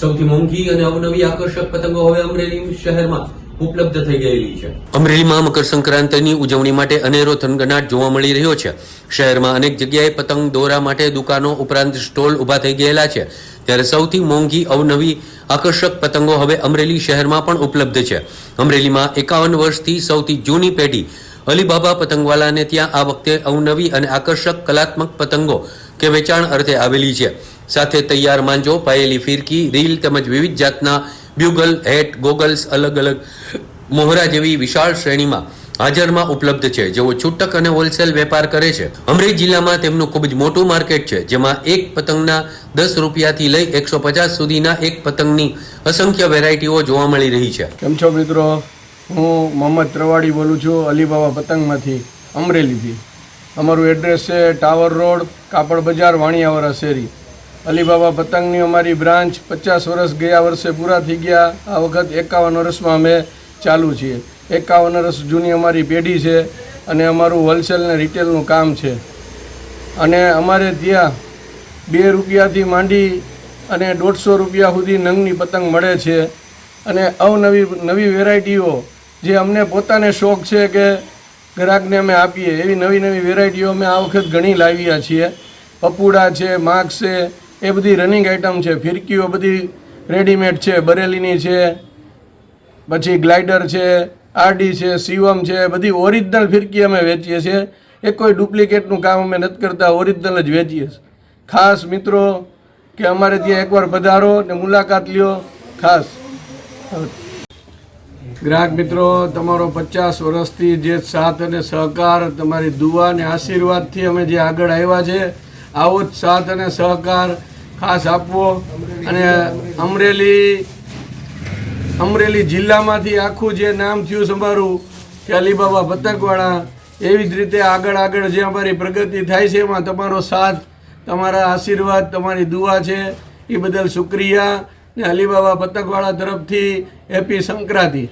સૌથી મોંઘી અને અવનવી આકર્ષક પતંગો હવે અમરેલી શહેરમાં ઉપલબ્ધ થઈ ગયેલી છે. અમરેલીમાં મકર સંક્રાંતિની ઉજવણી માટે અનેરો થનગનાટ જોવા મળી રહ્યો છે. શહેરમાં અનેક જગ્યાએ પતંગ દોરા માટે દુકાનો ઉપરાંત સ્ટોલ ઊભા થઈ ગયેલા છે. ત્યારે સૌથી મોંઘી, અવનવી, આકર્ષક પતંગો હવે અમરેલી શહેરમાં પણ ઉપલબ્ધ છે. અમરેલીમાં એકાવન વર્ષથી સૌથી જૂની પેઢી અલીબાબા પતંગવાલાને ત્યાં આ વખતે અવનવી અને આકર્ષક કલાત્મક પતંગો કે વેચાણ અર્થે આવેલી છે. સાથે તૈયાર માંજો, પાયેલી ફિરકી, રીલ તેમજ વિવિધ જાતના બ્યુગલ, હેટ, ગોગલ્સ અલગ અલગ મોહરા જેવી વિશાળ શ્રેણીમાં હાજરમાં ઉપલબ્ધ છે. જેઓ છૂટક અને હોલસેલ વેપાર કરે છે. અમરેલી જિલ્લામાં તેમનું ખૂબ જ મોટું માર્કેટ છે, જેમાં એક પતંગના દસ રૂપિયાથી લઈ એકસો પચાસ સુધીના એક પતંગની અસંખ્ય વેરાયટીઓ જોવા મળી રહી છે. કેમ છો મિત્રો? હું મોહમ્મદ ત્રવાડી બોલું છું, અલીબાબા પતંગમાંથી, અમરેલીથી. અમારું એડ્રેસ છે ટાવર રોડ, કાપડ બજાર વાણિયાવાળા શેરી. અલીબાબા પતંગની અમારી બ્રાન્ચ પચાસ વર્ષ ગયા વર્ષે પૂરા થઈ ગયા. આ વખત એકાવન વર્ષમાં અમે ચાલુ છીએ. એકાવન વર્ષ જૂની અમારી પેઢી છે અને અમારું હોલસેલ ને રિટેલનું કામ છે. અને અમારે ત્યાં બે રૂપિયાથી માંડી અને દોઢસો રૂપિયા સુધી નંગની પતંગ મળે છે. અને અવનવી, નવી વેરાયટીઓ જે અમને પોતાને શોખ છે કે ગ્રાહકને અમે આપીએ, એવી નવી નવી વેરાયટીઓ અમે આ વખત ઘણી લાવ્યા છીએ. પપુડા છે માર્ક્સ છે, એ બધી રનિંગ આઇટમ છે, ફિરકીઓ બધી રેડીમેડ છે, બરેલીની છે, પછી ગ્લાઇડર છે, આરડી છે શિવમ છે, બધી ઓરિજિનલ ફિરકી અમે વેચીએ છીએ. એ કોઈ ડુપ્લિકેટનું કામ અમે નથી કરતા ઓરિજિનલ જ વેચીએ છીએ. ખાસ મિત્રો કે અમારે ત્યાં એકવાર પધારો ને મુલાકાત લ્યો. ખાસ. ગ્રાહક મિત્રો, તમારો પચાસ વર્ષથી જે સાથ અને સહકાર તમારી દુઆ અને આશીર્વાદથી અમે જે આગળ આવ્યા છે, આવો જ સાથ અને સહકાર ખાસ આપવો અને અમરેલી અમરેલી જિલ્લામાંથી આખું જે નામ થયું અમારું, કે અલીબાબા પતંગવાળા એવી જ રીતે આગળ આગળ જે અમારી પ્રગતિ થાય છે, એમાં તમારો સાથ, તમારા આશીર્વાદ, તમારી દુઆ છે, એ બદલ શુક્રિયા. ને અલીબાબા પતંગવાળા તરફથી એપી સંક્રાંતિ.